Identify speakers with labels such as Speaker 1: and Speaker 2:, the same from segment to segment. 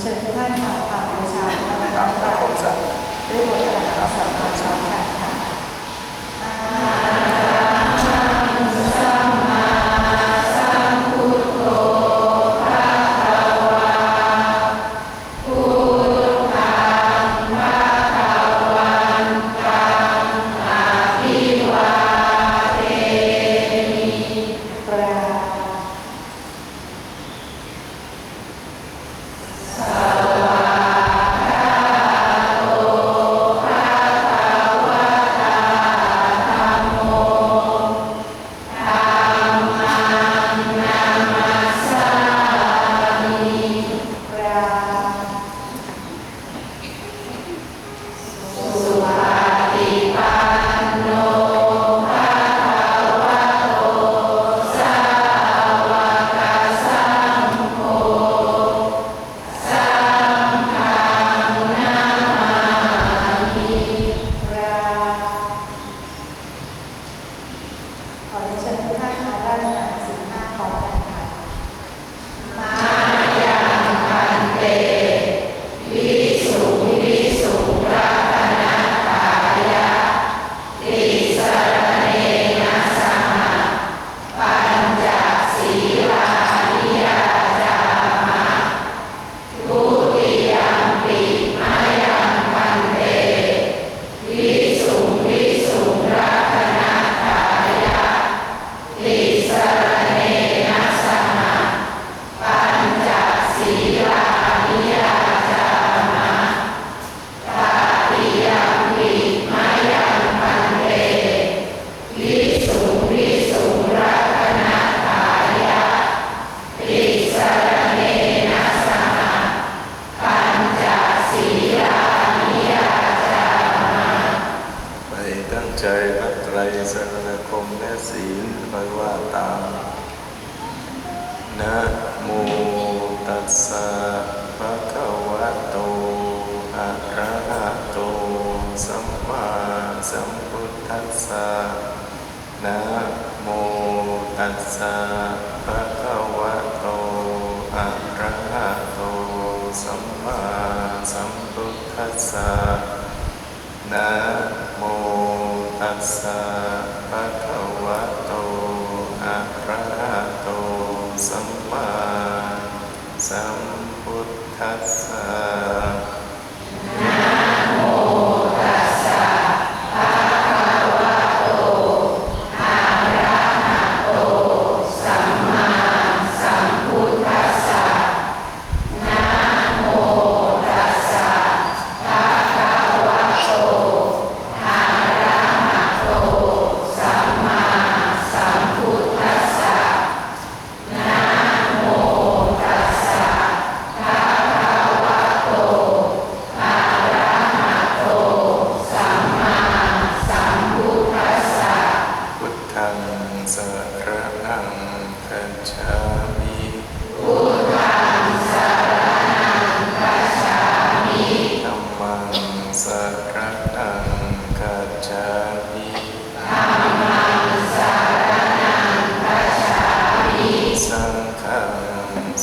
Speaker 1: เชิ
Speaker 2: ญทุกท่านกล่าวคำบูชาพระพุทธเจ้าด้วยบทสวด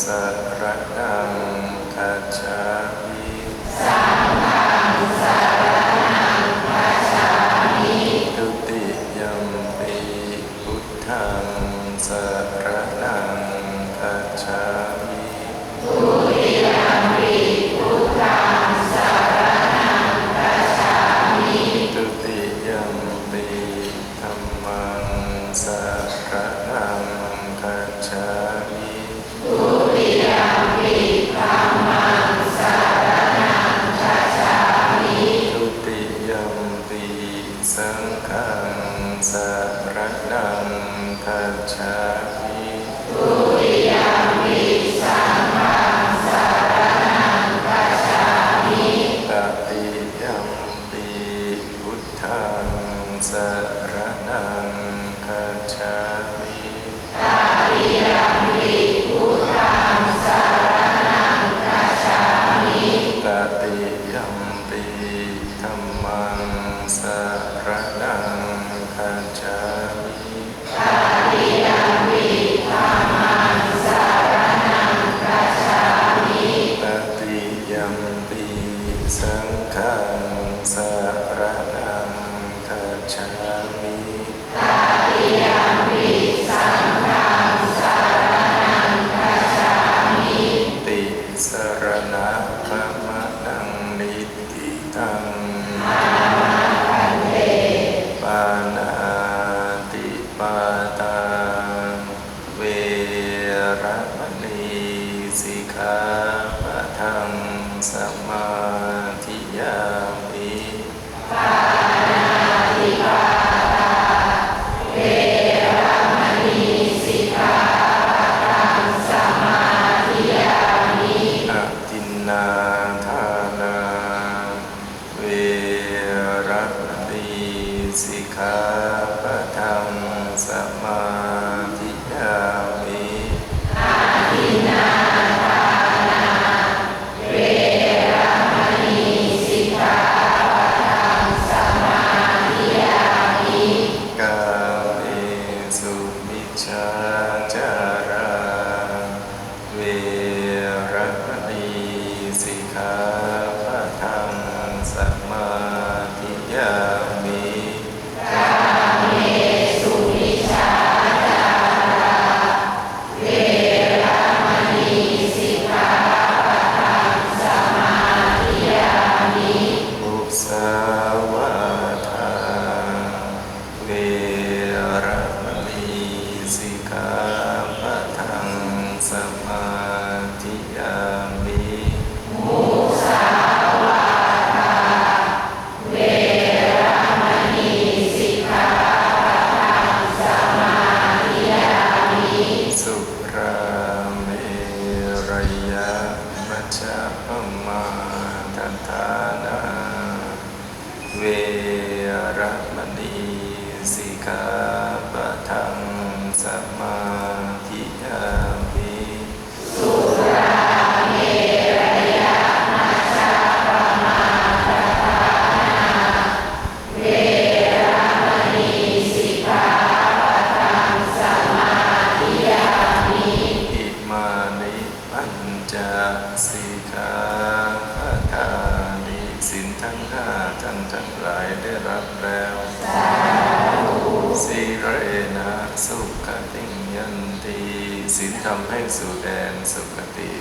Speaker 2: สั ร ทำให้สู่แดนสุขติ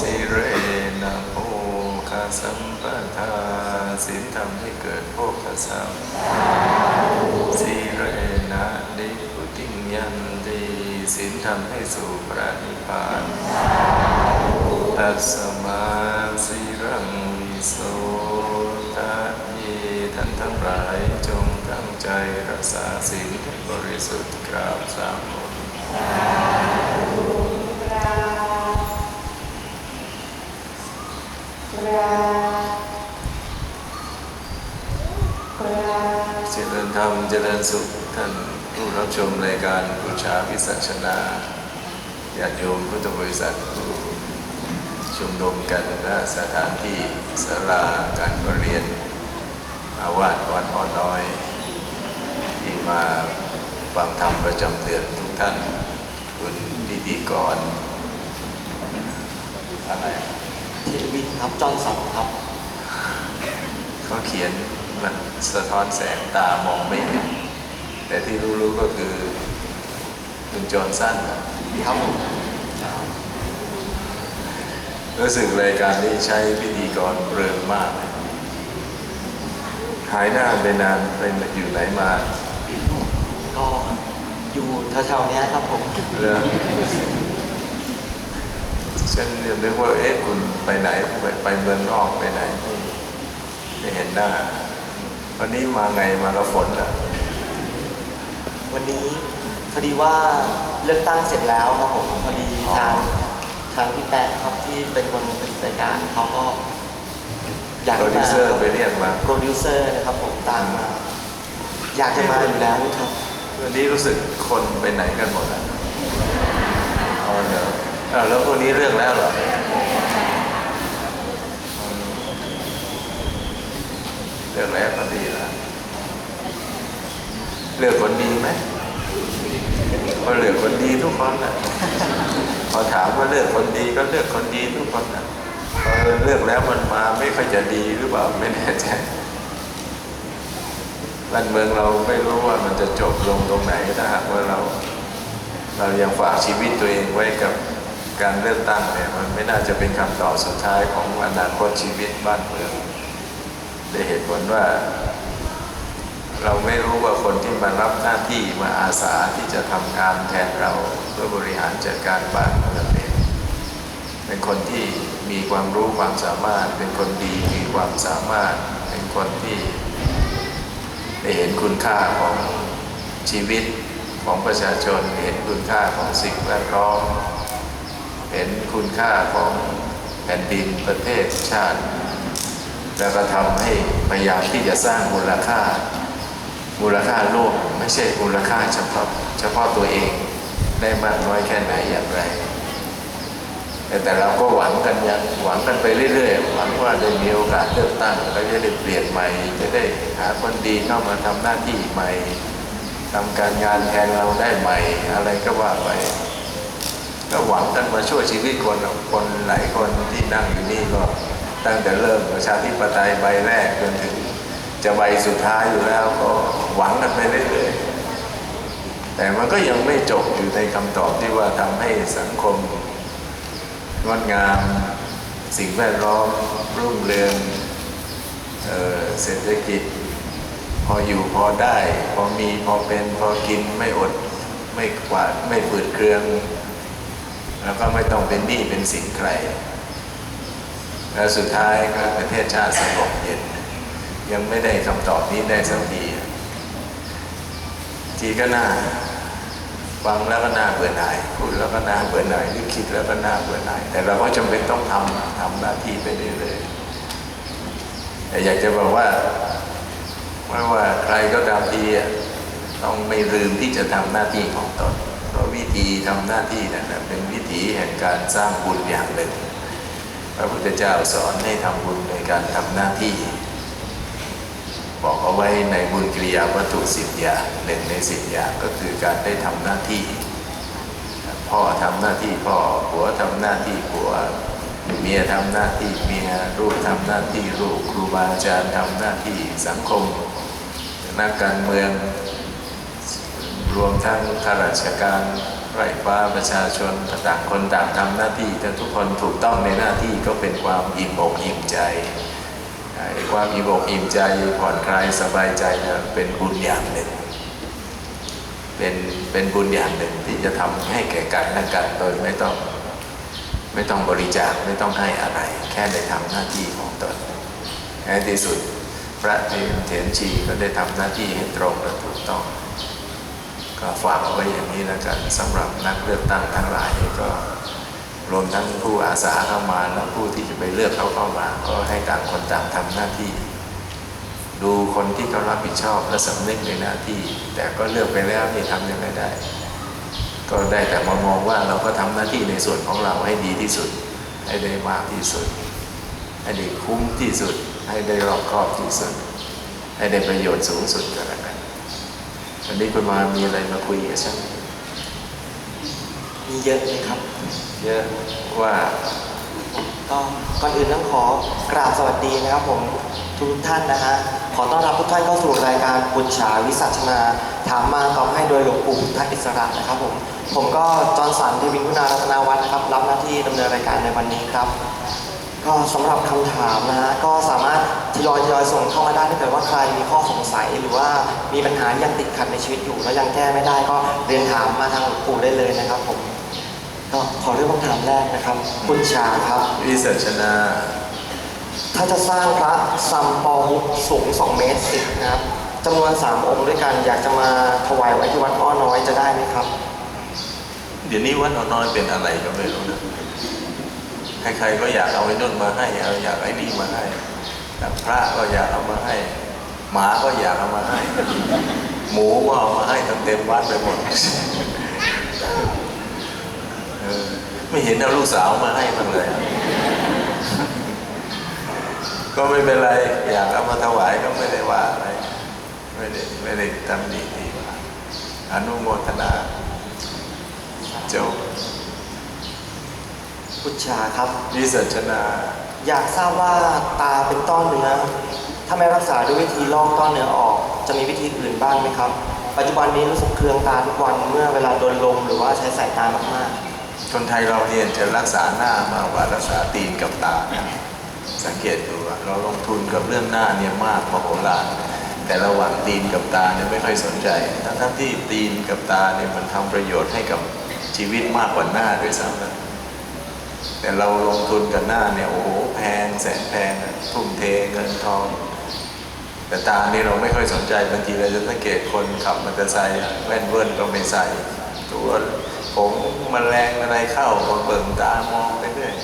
Speaker 2: สีเรนะโภคสัมปทาสินทำให้เกิดโภคทรัพย์สีเรนะดิพุติงยันตีสินทำให้สู่พระนิพพานตัสมาสีรังวิโสทะเยท่านทั้งหลายจงตั้งใจรักษาศีลบริสุทธิ์กราบสามมน ริญธรรมเจริญสุขท่านผู้รับชมรายการบูชาวิสัชนาญาติโยมพุทธบริษัทผู้ชุมนุมกันณสถานที่ศาลาการประเรียน อาวาสวัดอ่อนน้อย ที่มาฟังธรรมประจำเดือนทุกท่าน คุณพิธีกรอะไร
Speaker 3: เทวินครับจอห์นสันครับ
Speaker 2: เขาเขียน มันสะท้อนแสงตามองไม่เห็นแต่ที่รู้ๆก็คือคุณจอห์นสันน่ะ
Speaker 3: ครับผม
Speaker 2: รู้สึกรายการนี้ใช้พิธีกรเริงมาก หายหน้าไปนานไปอยู่ไหนมา
Speaker 3: ก็อยู่แถวๆเนี้ยครับผม
Speaker 2: เรื่องฉันยังนึกว่าเอ๊ะคุณไปไหนไปไปเมืองนอกไปไหน ไม่ไม่เห็นหน้า วันนี้มาไงมากับฝนเหรอ
Speaker 3: วันนี้พอดีว่าเลือกตั้งเสร็จแล้วครับผมพอดีทางทางพี่แป๊ะครับที่เป็นคนผลิตรายการเขาก็อยาก
Speaker 2: โปรดิว
Speaker 3: มา
Speaker 2: เซอร์ไปเรียกมา
Speaker 3: โปรดิวเซอร์นะครับผมตามมา อยากจะมาอยู่แล้วครับ
Speaker 2: วันนี้รู้สึกคนไปไหนกันหมดอะอ๋อเหรออ้าวแล้วพวกนี้เรื่องแล้วเหรอ เลืองแล้วก็ดีละเลือกคนดีไหมก็เลือกคนดีทุกคนแหละพอถามว่าเลือกคนดีก็เลือกคนดีทุกคนนะพอเลือกแล้วมันมาไม่ค่อยจะดีหรือเปล่าไม่แน่ใจบ้านเมืองเราไม่รู้ว่ามันจะจบลงตรงไหนถ้าหากว่าเรา เรายังฝากชีวิตตัวเองไว้กับการเลือกตั้งเนี่ยมันไม่น่าจะเป็นคำตอบสุดท้ายของอนาคตชีวิตบ้านเมือง ได้เหตุผลว่า เราไม่รู้ว่าคนที่มารับหน้าที่มาอาสาที่จะทำงานแทนเราเพื่อบริหารจัดการบ้านเมืองเนี่ยเป็นคนที่มีความรู้ความสามารถ เป็นคนดีมีความสามารถ เป็นคนที่ได้เห็นคุณค่าของชีวิตของประชาชนเห็นคุณค่าของสิ่งแวดล้อมเห็นคุณค่าของแผ่นดินประเทศชาติ แล้วก็ทำให้พยายามที่จะสร้างมูลค่า มูลค่าโลกไม่ใช่มูลค่าเฉพาะเฉพาะตัวเองได้มากน้อยแค่ไหนอย่างไร แต่เราก็หวังกันยังหวังกันไปเรื่อยๆ หวังว่าได้มีโอกาสเลือกตั้งแล้วจะได้เปลี่ยนใหม่ จะได้หาคนดีเข้ามาทำหน้าที่ใหม่ทำการงานแทนเราได้ใหม่ อะไรก็ว่าไป ก็หวังกันมาช่วยชีวิตคนคนหลายคนที่นั่งอยู่นี่ก็ ตั้งแต่เริ่มประชาธิปไตยใบแรกจนถึงจะใบสุดท้ายอยู่แล้วก็หวังกันไปเรื่อยๆแต่มันก็ยังไม่จบอยู่ในคำตอบที่ว่าทำให้สังคมงดงามสิ่งแวดล้อมรุ่งเรืองเออเศรษฐกิจ พออยู่พอได้ พอมีพอเป็นพอกินไม่อดไม่กวาดไม่ฝืดเครือง แล้วก็ไม่ต้องเป็นหนี้เป็นสินใคร แล้วสุดท้ายก็ประเทศชาติสงบเย็น ยังไม่ได้คำตอบนี้ได้สักทีทีก็น่าฟังแล้วก็น่าเบื่อหน่ายพูดแล้วก็น่าเบื่อหน่ายหรือคิดแล้วก็น่าเบื่อหน่ายแต่เราก็จำเป็นต้องทำทำหน้าที่ไปเรื่อยๆแต่อยากจะบอกว่าไม่ว่าใครก็ตามทีต้องไม่ลืมที่จะทำหน้าที่ของตนเพราะวิธีทำหน้าที่นั่นเป็นวิธีแห่งการสร้างบุญอย่างหนึ่ง ระพุทธเจ้าสอนให้ทำบุญในการทำหน้าที่ บอกเอาไว้ในบุญกิริยาวัตถุสิบอย่างหนึ่งในสิบอย่างก็คือการได้ทำหน้าที่ พ่อทำหน้าที่พ่อผัวทำหน้าที่ผัวเมียทำหน้าที่เมียลูกทำหน้าที่ลูกครูบาอาจารย์ทำหน้าที่สังคม นักการเมือง รวมทั้งข้าราชการ ไร้ฟ้าประชาชนต่างคนต่างทำหน้าที่แต่ทุกคนถูกต้องในหน้าที่ก็เป็นความอิ่มอกอิ่มใจความอิ่มอกอิ่มใจผ่อนคลายสบายใจนะเป็นบุญอย่างหนึ่งเป็นเป็นบุญอย่างหนึ่งที่จะทำให้แก่กันและกันโดยไม่ต้องไม่ต้องบริจาคไม่ต้องให้อะไร แค่ได้ทำหน้าที่ของตนในที่สุดพระเทนเถนชีก็ได้ทำหน้าที่ให้ตรงและถูกต้อง ก็ฝากเอาไว้อย่างนี้แล้วกันสำหรับนักเลือกตั้งทั้งหลายก็รวมทั้งผู้อาสาเข้ามาและผู้ที่จะไปเลือกเขาเข้ามา ก็ให้ต่างคนต่างทำหน้าที่ ดูคนที่เขารับผิดชอบและสำนึกในหน้าที่ แต่ก็เลือกไปแล้วนี่ทำยังไงได้ ก็ได้แต่มามองว่าเราก็ทำหน้าที่ในส่วนของเราให้ดีที่สุด ให้ได้มากที่สุด ให้ได้คุ้มที่สุด ให้ได้รอบครอบที่สุด ให้ได้ประโยชน์สูงสุดก็แล้วกัน วันนี้คุณมามีอะไรมาคุยกับฉัน
Speaker 3: มีเยอะเลยครับ
Speaker 2: เยอะว่า
Speaker 3: ก็ก่อนอื่นต้องขอกราบสวัสดีนะครับผมทุกท่านนะฮะขอต้อนรับทุกท่านเข้าสู่รายการบุญฉาวิสัชนา ถามมาตอบให้โดยหลวงปู่พุทธอิสระนะครับผมผมก็จอห์นสันเทวินคุณารัตนาวัฒน์นะครับรับหน้าที่ดำเนินรายการในวันนี้ครับ ก็สำหรับคำถามนะฮะก็สามารถทยอยทยอยส่งเข้ามาได้ถ้าเกิดว่าใครมีข้อสงสัยหรือว่ามีปัญหาที่ยังติดขัดในชีวิตอยู่แล้วยังแก้ไม่ได้ก็เรียนถามมาทางหลวงปู่ได้เลยนะครับผมก็ขอเริ่มคำถามแรกนะครับ คุณชาครับ
Speaker 2: วิสัชนา
Speaker 3: ถ้าจะสร้างพระซัมปอมุกสูง 2 เมตรสินะครับจำนวน 3 องค์ด้วยกันอยากจะมาถวายไว้ที่วัดอ้อน้อยจะได้ไหมครับ
Speaker 2: เดี๋ยวนี้วัดเอาน้อยเป็นอะไรก็ไม่รู้นะ ใครๆก็อยากเอาไอ้นุ่นมาให้เอาอยากไอ้นี่มาให้พระก็อยากเอามาให้ หมาก็อยากเอามาให้ หมูก็เอามาให้ตั้งเต็มวัดไปหมดเออไม่เห็นเอาลูกสาวมาให้บ้างเลยก็ไม่เป็นไร อยากเอามาถวายก็ไม่ได้ว่าอะไรไม่ได้ไม่ได้ตำหนิที่ว่าอนุโมทนาจบ
Speaker 3: คุณชาครับ
Speaker 2: วิสัชนา
Speaker 3: อยากทราบว่าตาเป็นต้อเนื้อ ถ้าไม่รักษาด้วยวิธีลอกต้อเนื้อออก จะมีวิธีอื่นบ้างไหมครับ ปัจจุบันนี้รู้สึกเคืองตาทุกวันเมื่อเวลาโดนลมหรือว่าใช้สายตามาก
Speaker 2: คนไทยเราเรียนจะรักษาหน้ามากกว่ารักษาตีนกับตานะสังเกตดูว่าเราลงทุนกับเรื่องหน้าเนี่ยมากมโหฬารแต่ระหว่างตีนกับตาเนี่ยไม่ค่อยสนใจ ทั้งทั้งที่ตีนกับตาเนี่ยมันทำประโยชน์ให้กับชีวิตมากกว่าหน้าด้วยซ้ำนะ แต่เราลงทุนกับหน้าเนี่ยโอ้โหแพงแสนแพงทุ่มเทเงินทอง แต่ตานี่เราไม่ค่อยสนใจบางทีเราจะสังเกตคนขับมอเตอร์ไซค์แว่นเวิร์นก็ไม่ใส่ตัวผมมแมลงอะไรเข้าก็เบิ่งตามองไปเรื่อย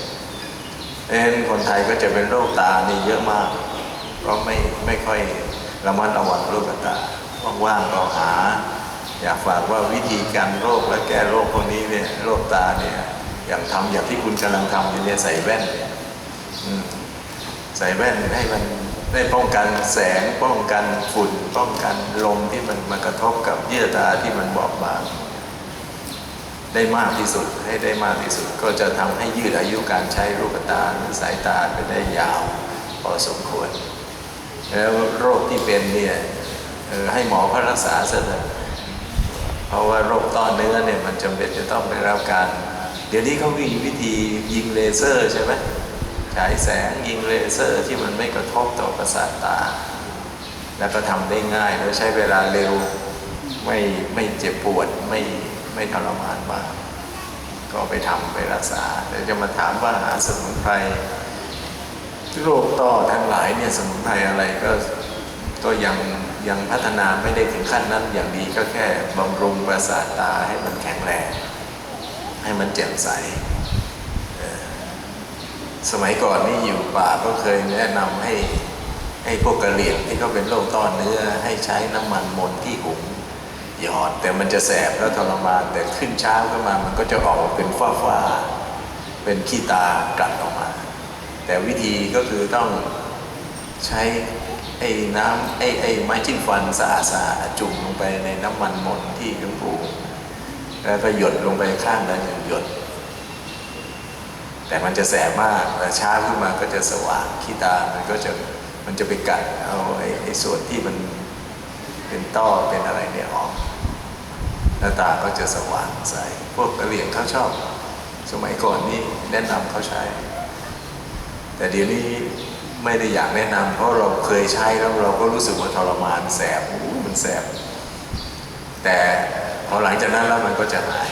Speaker 2: เอ็นคนไทยก็จะเป็นโรคตานี่เยอะมาก ก็ไม่ไม่ค่อยระมัดระวังโรคตาว่างๆก็หา อยากฝากว่าวิธีการโรคและแก้โรคพวกนี้เนี่ยโรคตาเนี่ย อย่างทำอย่างที่คุณกำลังทำอยู่เนี่ยใส่แว่นใส่แว่นให้มันได้ป้องกันแสงป้องกันฝุ่นป้องกันลมที่มันมากระทบกับเยื่อตาที่มันบอบบางได้มากที่สุดให้ได้มากที่สุด ก็จะทำให้ยืดอายุการใช้ลูกตาหรือสายตาไปได้ยาวพอสมควร แล้วโรคที่เป็นเนี่ยให้หมอเขารักษาซะเถอะเพราะว่าโรคต้อเนื้อเนี่ยมันจำเป็นจะต้องได้รับการ เดี๋ยวนี้เขามีวิธียิงเลเซอร์ใช่ไหมฉายแสงยิงเลเซอร์ที่มันไม่กระทบต่อประสาทตา แล้วก็ทำได้ง่ายแล้วใช้เวลาเร็วไม่ไม่เจ็บปวดไม่ไม่ทรมานมากก็ไปทำไปรักษาแต่จะมาถามว่าหาสมุนไพรโรคต้อทั้งหลายเนี่ยสมุนไพรอะไรก็ก็ยังยังพัฒนาไม่ได้ถึงขั้นนั้นอย่างดีก็แค่บำรุงประสาทตาให้มันแข็งแรง ให้มันแจ่มใส สมัยก่อนนี่อยู่ป่าก็เคยแนะนำให้ให้พวกกระเหรี่ยงที่เขาเป็นโรคต้อนเนื้อให้ใช้น้ำมันมนที่หุงหยอด แต่มันจะแสบแล้วทรมาน แต่ขึ้นเช้าขึ้นมามันก็จะออกมาเป็นฝ้าฝ้าๆเป็นขี้ตากลัดออกมา แต่วิธีก็คือต้องใช้ไอ้น้ำไอ้ไอ้ไม้จิ้มฟันสะอาดๆจุ่มลงไปในน้ำมันมนที่หลวงปู่ แล้วก็หยดลงไปข้างละหนึ่งหยด แต่มันจะแสบมากแต่ช้าขึ้นมาก็จะสว่างขี้ตา มันก็จะมันจะไปกัดเอาไอ้ไอ้ส่วนที่มันเป็นต้อเป็นอะไรเนี่ยออกหน้าตาก็จะสว่างใส พวกกระเหรี่ยงเขาชอบ สมัยก่อนนี่แนะนำเขาใช้ แต่เดี๋ยวนี้ไม่ได้อยากแนะนำเพราะเราเคยใช้แล้วเราก็รู้สึกว่าทรมานแสบโอ้มันแสบ แต่ พอหลังจากนั้นแล้วมันก็จะหาย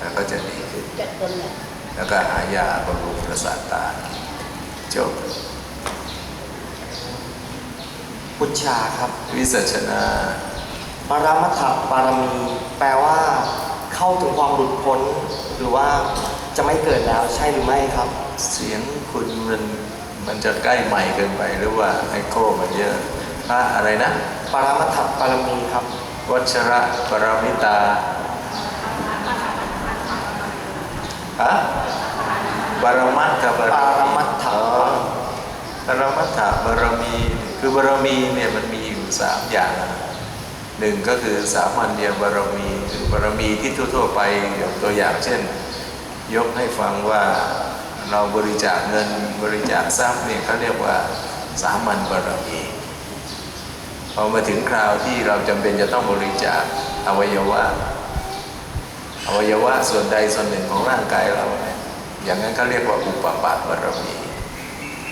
Speaker 2: แล้วก็จะดีขึ้น
Speaker 1: จัดต้นเลย
Speaker 2: แล้วก็หายาบำรุงประสาทตาจบ
Speaker 3: พุชชาครับ
Speaker 2: วิสัชนา
Speaker 3: ปรามัตถปารมี แปลว่า เข้าถึงความหลุดพ้น หรือว่าจะไม่เกิดแล้วใช่หรือไม่ครับ
Speaker 2: เสียงคุณมันมันจะใกล้ใหม่เกินไปหรือว่าไอโคมันเยอะพระอะไรนะ
Speaker 3: ปรามัตถปารมีครับ
Speaker 2: วัชระปรมิตาฮะปรมัตถบาร
Speaker 3: ปารมัตถ
Speaker 2: อ๋อปรมัตถบารมี คือบารมีเนี่ยมันมีอยู่สามอย่างนะหนึ่งก็คือสามัญญบารมีคือบารมีที่ทั่วๆไปยกตัวอย่างเช่น ยกให้ฟังว่าเราบริจาคเงินบริจาคทรัพย์เนี่ยเขาเรียกว่าสามัญบารมี พอมาถึงคราวที่เราจำเป็นจะต้องบริจาคอวัยวะอวัยวะส่วนใดส่วนหนึ่งของร่างกายเราเนี่ยอย่างนั้นเขาเรียกว่าอุปปาบารมี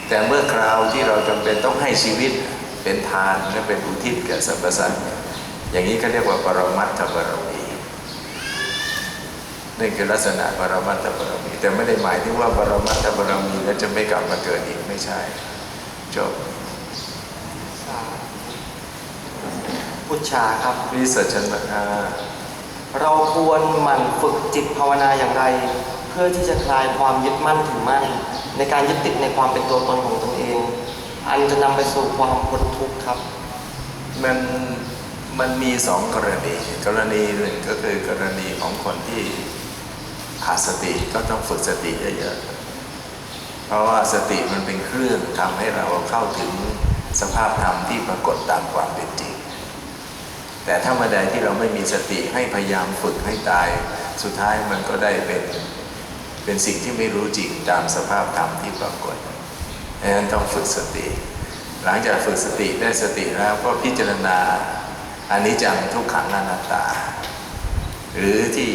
Speaker 2: แต่เมื่อคราวที่เราจำเป็นต้องให้ชีวิตเป็นทานและเป็นอุทิศแก่สรรพสัตว์อย่างนี้เขาเรียกว่าปรมัตถบารมีนี่คือลักษณะปรมัตถบารมีแต่ไม่ได้หมายถึงว่าปรมัตถบารมีแล้วจะไม่กลับมาเกิดอีกไม่ใช่จบ
Speaker 3: พุชชาครับ
Speaker 2: วิสัชนา
Speaker 3: เราควรหมั่นฝึกจิตภาวนาอย่างไร เพื่อที่จะคลายความยึดมั่นถือมั่น ในการยึดติดในความเป็นตัวตนของตนเอง อันจะนำไปสู่ความพ้นทุกข์ครับ
Speaker 2: มันมันมีสองกรณี กรณีหนึ่งก็คือกรณีของคนที่ขาดสติก็ต้องฝึกสติเยอะๆเพราะว่าสติมันเป็นเครื่องทำให้เราเข้าถึงสภาพธรรมที่ปรากฏตามความเป็นจริง แต่ถ้าเมื่อใดที่เราไม่มีสติให้พยายามฝึกให้ตาย สุดท้ายมันก็ได้เป็นเป็นสิ่งที่ไม่รู้จริงตามสภาพธรรมที่ปรากฏดังนั้นต้องฝึกสติ หลังจากฝึกสติได้สติแล้วก็พิจารณาอันิจจังทุกขังอนัตตา หรือที่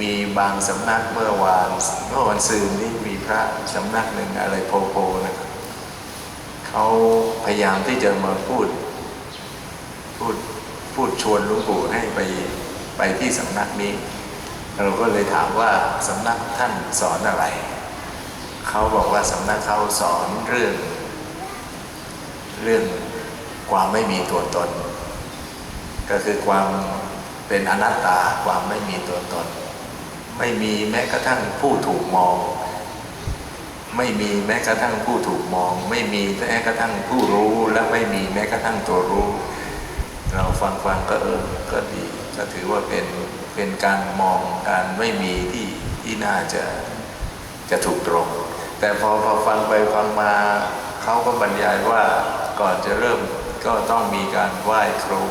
Speaker 2: มีบางสำนักเมื่อวานเมื่อวันซืนนี้มีพระสำนักหนึ่งอะไรโพโพนะครับเขาพยายามที่จะมาพูดพูด พูดชวนหลวงปู่ให้ไปไปที่สำนักนี้ เราก็เลยถามว่าสำนักท่านสอนอะไร เขาบอกว่าสำนักเขาสอนเรื่อง เรื่องความไม่มีตัวตน ก็คือความเป็นอนัตตาความไม่มีตัวตน ไม่มีแม้กระทั่งผู้ถูกมอง ไม่มีแม้กระทั่งผู้ถูกมอง ไม่มีแม้กระทั่งผู้รู้และไม่มีแม้กระทั่งตัวรู้ เราฟังฟังก็เออก็ดีก็ถือว่าเป็นเป็นการมองการไม่มีที่ที่น่าจะจะถูกตรง แต่พอพอฟังไปฟังมาเขาก็บรรยายว่าก่อนจะเริ่มก็ต้องมีการไหว้ครู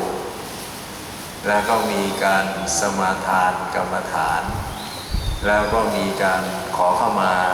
Speaker 2: แล้วก็มีการสมาทานกรรมฐาน แล้วก็มีการขอเข้ามา